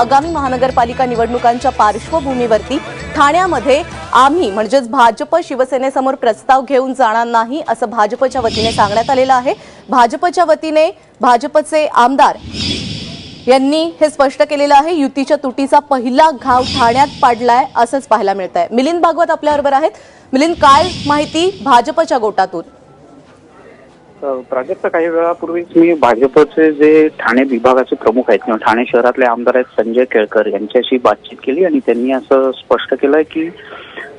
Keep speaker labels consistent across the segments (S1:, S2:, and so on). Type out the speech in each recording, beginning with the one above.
S1: आगामी महानगरपालिका निवडणुकांच्या पार्श्वभूमीवरती ठाण्यामध्ये आम्ही म्हणजेच भाजप शिवसेनेसमोर प्रस्ताव घेऊन जाणार नाही असं भाजपच्या वतीने सांगण्यात आलेलं आहे. भाजपच्या वतीने भाजपचे आमदार यांनी हे स्पष्ट केलेलं आहे युतीच्या तुटीचा पहिला घाव ठाण्यात पाडलाय असंच पाहायला मिळत आहे मिलिंद भागवत आपल्याबरोबर आहेत. मिलिंद काय माहिती भाजपच्या गोटातून?
S2: प्राजक्त काही वेळापूर्वीच मी भाजपचे जे ठाणे विभागाचे प्रमुख आहेत किंवा ठाणे शहरातले आमदार आहेत संजय केळकर यांच्याशी बातचीत केली आणि त्यांनी असं स्पष्ट केलंय की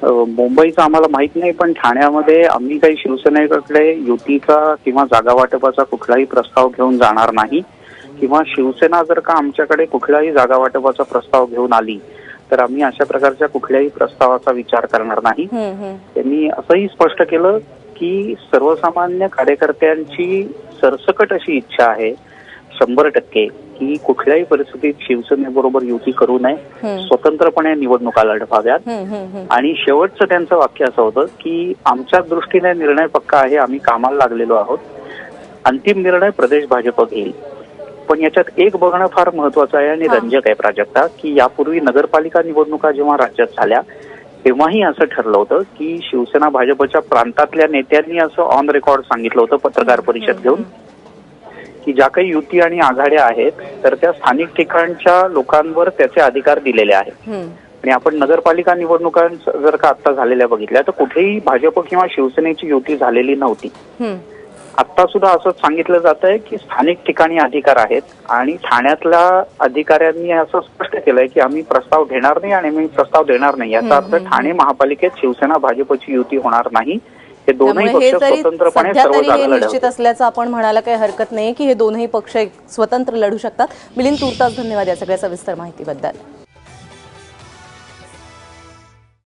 S2: मुंबईचं आम्हाला माहीत नाही पण ठाण्यामध्ये आम्ही काही शिवसेनेकडे युतीचा किंवा जागा वाटपाचा कुठलाही प्रस्ताव घेऊन जाणार नाही किंवा शिवसेना जर का आमच्याकडे कुठलाही जागा वाटपाचा प्रस्ताव घेऊन आली तर आम्ही अशा प्रकारच्या कुठल्याही प्रस्तावाचा विचार करणार नाही. त्यांनी असंही स्पष्ट केलं की सर्वसामान्य कार्यकर्त्यांची सरसकट अशी इच्छा आहे शंभर टक्के की कुठल्याही परिस्थितीत शिवसेनेबरोबर युती करू नये. स्वतंत्रपणे निवडणुका लढवाव्यात. आणि शेवटचं त्यांचं वाक्य असं होतं की आमच्या दृष्टीने निर्णय पक्का आहे आम्ही कामाला लागलेलो आहोत अंतिम निर्णय प्रदेश भाजप घेईल पण याच्यात एक बघणं फार महत्वाचं आहे आणि. रंजक आहे प्राजक्ता की यापूर्वी नगरपालिका निवडणुका जेव्हा राज्यात झाल्या तेव्हाही असं ठरलं होतं की शिवसेना भाजपच्या प्रांतातल्या नेत्यांनी असं ऑन रेकॉर्ड सांगितलं होतं पत्रकार परिषद घेऊन की ज्या काही युती आणि आघाड्या आहेत तर त्या स्थानिक ठिकाणच्या लोकांवर त्याचे अधिकार दिलेले आहेत. आणि आपण नगरपालिका निवडणुका जर का आता झालेल्या बघितल्या तर कुठेही भाजप किंवा शिवसेनेची युती झालेली नव्हती. आता सुद्धा असंच सांगितलं जात आहे की स्थानिक ठिकाणी अधिकार आहेत आणि ठाण्यातल्या अधिकाऱ्यांनी असं स्पष्ट केलंय की आम्ही प्रस्ताव घेणार नाही आणि मी प्रस्ताव देणार नाही. याचा अर्थ ठाणे महापालिकेत शिवसेना भाजपची युती होणार नाही. हे दोनही पक्ष स्वतंत्रपणे
S1: निश्चित असल्याचं आपण म्हणायला काही हरकत नाही की हे दोनही पक्ष स्वतंत्र लढू शकतात. मिलिंद तुर्तास धन्यवाद या सगळ्या सविस्तर माहितीबद्दल.